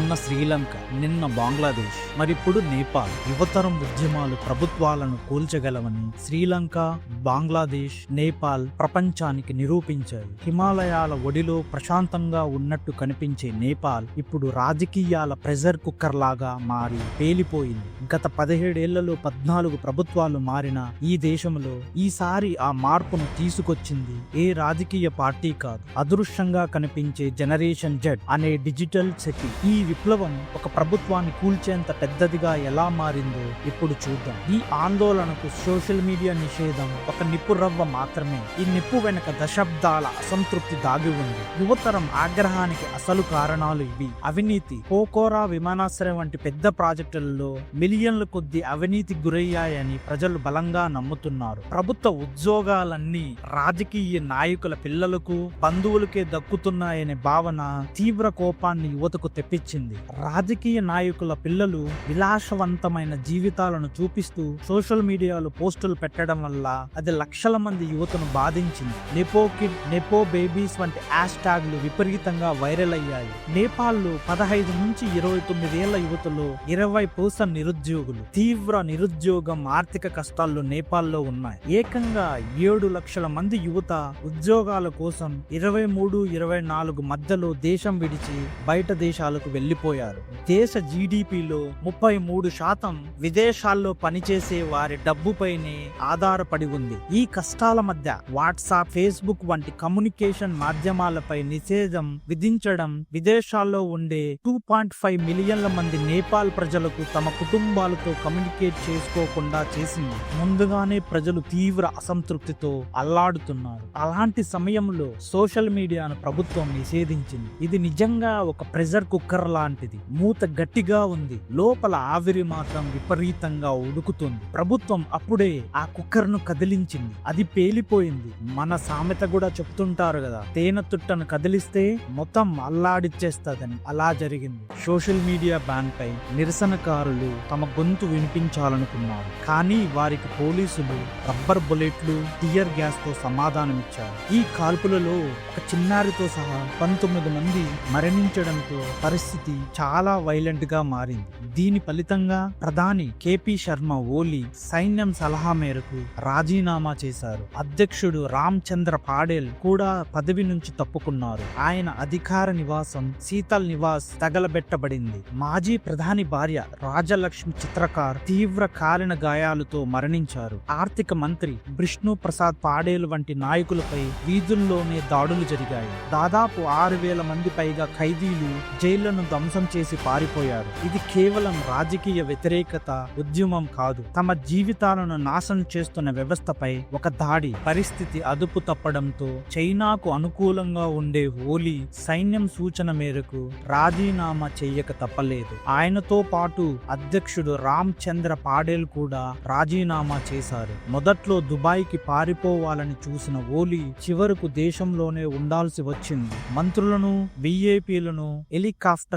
మొన్న శ్రీలంక నిన్న బంగ్లాదేశ్ మరిప్పుడు నేపాల్ యువతరం ఉద్యమాలు ప్రభుత్వాలను కూల్చగలవని శ్రీలంక బంగ్లాదేశ్ నేపాల్ ప్రపంచానికి నిరూపించాయి. హిమాలయాల ఒడిలో ప్రశాంతంగా ఉన్నట్టు కనిపించే నేపాల్ ఇప్పుడు రాజకీయాల ప్రెజర్ కుక్కర్ లాగా మారి పేలిపోయింది. గత పదిహేడేళ్ళలో పద్నాలుగు ప్రభుత్వాలు మారిన ఈ దేశంలో ఈసారి ఆ మార్పును తీసుకొచ్చింది ఏ రాజకీయ పార్టీ కాదు. అదృశ్యంగా కనిపించే జనరేషన్ జెడ్ అనే డిజిటల్ శక్తి ఈ విప్లవం ఒక ప్రభుత్వాన్ని కూల్చేంత పెద్దదిగా ఎలా మారిందో ఇప్పుడు చూద్దాం. ఈ ఆందోళనకు సోషల్ మీడియా నిషేధం ఒక నిప్పు రవ్వ మాత్రమే. ఈ నిప్పు వెనుక దశాబ్దాల అసంతృప్తి దాగి ఉంది. యువతరం ఆగ్రహానికి అసలు కారణాలు ఇవి. అవినీతి పోకోరా విమానాశ్రయం వంటి పెద్ద ప్రాజెక్టులలో మిలియన్ల కొద్ది అవినీతి గురయ్యాయని ప్రజలు బలంగా నమ్ముతున్నారు. ప్రభుత్వ ఉద్యోగాలన్నీ రాజకీయ నాయకుల పిల్లలకు బంధువులకే దక్కుతున్నాయనే భావన తీవ్ర కోపాన్ని యువతకు తెప్పించింది. రాజకీయ నాయకుల పిల్లలు విలాసవంతమైన జీవితాలను చూపిస్తూ సోషల్ మీడియాలో పోస్టులు పెట్టడం వల్ల అది లక్షల మంది యువతను బాధించింది. నెపో కిడ్ నెపో బేబీస్ వంటి యాష్ ట్యాగ్లు విపరీతంగా వైరల్ అయ్యాయి. నేపాల్లో పదహైదు నుంచి ఇరవై తొమ్మిదేళ్ళ యువతలో ఇరవై పర్సెంట్ నిరుద్యోగులు. తీవ్ర నిరుద్యోగం ఆర్థిక కష్టాల్లో నేపాల్లో ఉన్నాయి. ఏకంగా ఏడు లక్షల మంది యువత ఉద్యోగాల కోసం ఇరవై మూడు ఇరవై నాలుగు మధ్యలో దేశం విడిచి బయట దేశాలకు వెళ్ళిపోయారు దేశ జీడిపిలో ముప్పై మూడు శాతం విదేశాల్లో పనిచేసే వారి డబ్బుపైనే ఆధారపడి ఉంది. ఈ కష్టాల మధ్య వాట్సాప్ ఫేస్బుక్ వంటి కమ్యూనికేషన్ మాధ్యమాలపై నిషేధం విధించడం విదేశాల్లో ఉండే టూ పాయింట్ ఫైవ్ మిలియన్ల మంది నేపాల్ ప్రజలకు తమ కుటుంబాలతో కమ్యూనికేట్ చేసుకోకుండా చేసింది. ముందుగానే ప్రజలు తీవ్ర అసంతృప్తితో అల్లాడుతున్నారు. అలాంటి సమయంలో సోషల్ మీడియాను ప్రభుత్వం నిషేధించింది. ఇది నిజంగా ఒక ప్రెజర్ కుక్కర్ లాంటిది. మూత గట్టిగా ఉంది. లోపల ఆవిరి మాత్రం విపరీతంగా ఉడుకుతుంది. ప్రభుత్వం అప్పుడే ఆ కుక్కర్ను కదిలించింది. అది పేలిపోయింది. మన సామెత కూడా చెప్తుంటారు కదా తేనె తుట్టను కదిలిస్తే మొత్తం అల్లాడిచ్చేస్తుందని. అలా జరిగింది. సోషల్ మీడియా బ్యాన్ పై నిరసనకారులు తమ గొంతు వినిపించాలనుకున్నారు. కానీ వారికి పోలీసులు రబ్బర్ బుల్లెట్లు టియర్ గ్యాస్తో సమాధానమిచ్చారు. ఈ కాల్పులలో ఒక చిన్నారితో సహా పంతొమ్మిది మంది మరణించడంతో పరిస్థితి చాలా వైలెంట్గా మారింది. దీని ఫలితంగా ప్రధాని కేపీ శర్మ ఓలీ సైన్యం సలహా మేరకు రాజీనామా చేశారు. అధ్యక్షుడు రామ్ చంద్ర పాడేల్ కూడా పదవి నుంచి తప్పుకున్నారు. ఆయన అధికార నివాసం శీతల్ నివాస్ తగలబెట్టబడింది. మాజీ ప్రధాని భార్య రాజలక్ష్మి చిత్రకార్ తీవ్ర కాలిన గాయాలతో మరణించారు. ఆర్థిక మంత్రి విష్ణు ప్రసాద్ పాడేలు వంటి నాయకులపై వీధుల్లోనే దాడులు జరిగాయి. దాదాపు ఆరు వేల మంది పైగా ఖైదీలు జైళ్ళను ధ్వంసం చేసి పారిపోయారు. ఇది కేవలం రాజకీయ వ్యతిరేకత ఉద్యమం కాదు. తమ జీవితాలను నాశనం చేస్తున్న వ్యవస్థపై ఒక దాడి. పరిస్థితి అదుపు తప్పడంతో చైనాకు అనుకూలంగా ఉండే ఓలీ సైన్యం సూచన మేరకు రాజీనామా చెయ్యక తప్పలేదు. ఆయనతో పాటు అధ్యక్షుడు రామ్ చంద్ర పాడేల్ కూడా రాజీనామా చేశారు. మొదట్లో దుబాయ్కి పారిపోవాలని చూసిన ఓలీ చివరకు దేశంలోనే ఉండాల్సి వచ్చింది. మంత్రులను విఐపీలను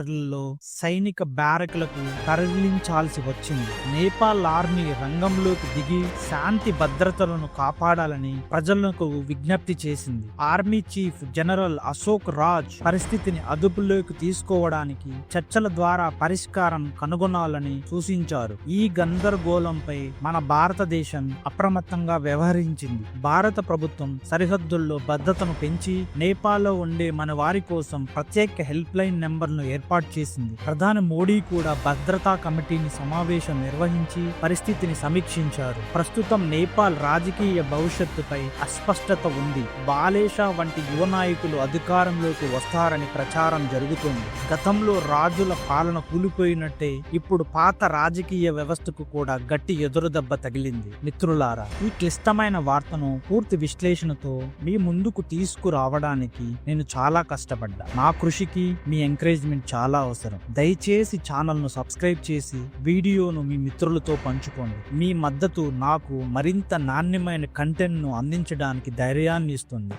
హెలికాప్టర్లలో సైనిక బ్యారక్లకు తరలించాల్సి వచ్చింది. నేపాల్ ఆర్మీ రంగంలోకి దిగి శాంతి భద్రతలను కాపాడాలని ప్రజలకు విజ్ఞప్తి చేసింది. Army chief general Ashok Raj పరిస్థితిని అదుపులోకి తీసుకోవడానికి చర్చల ద్వారా పరిష్కారం కనుగొనాలని సూచించారు. ఈ గందరగోళంపై మన భారతదేశం అప్రమత్తంగా వ్యవహరించింది. భారత ప్రభుత్వం సరిహద్దుల్లో భద్రతను పెంచి నేపాల్లో ఉండే మన వారి కోసం ప్రత్యేక హెల్ప్ లైన్ నెంబర్ను ఏర్పాటు ఏర్పాటు చేసింది. ప్రధాని మోడీ కూడా భద్రతా కమిటీని సమావేశం నిర్వహించి పరిస్థితిని సమీక్షించారు. ప్రస్తుతం నేపాల్ రాజకీయ భవిష్యత్తుపై అస్పష్టత ఉంది. బాలేషా వంటి యువ నాయకులు అధికారంలోకి వస్తారని ప్రచారం జరుగుతోంది. గతంలో రాజుల పాలన కూలిపోయినట్టే ఇప్పుడు పాత రాజకీయ వ్యవస్థకు కూడా గట్టి ఎదురుదెబ్బ తగిలింది. మిత్రులారా ఈ క్లిష్టమైన వార్తను పూర్తి విశ్లేషణతో మీ ముందుకు తీసుకురావడానికి నేను చాలా కష్టపడ్డా. నా కృషికి మీ ఎంకరేజ్మెంట్ చాలా చాలా అవసరం. దయచేసి ఛానల్ను సబ్స్క్రైబ్ చేసి వీడియోను మీ మిత్రులతో పంచుకోండి. మీ మద్దతు నాకు మరింత నాణ్యమైన కంటెంట్ను అందించడానికి ధైర్యాన్ని ఇస్తుంది.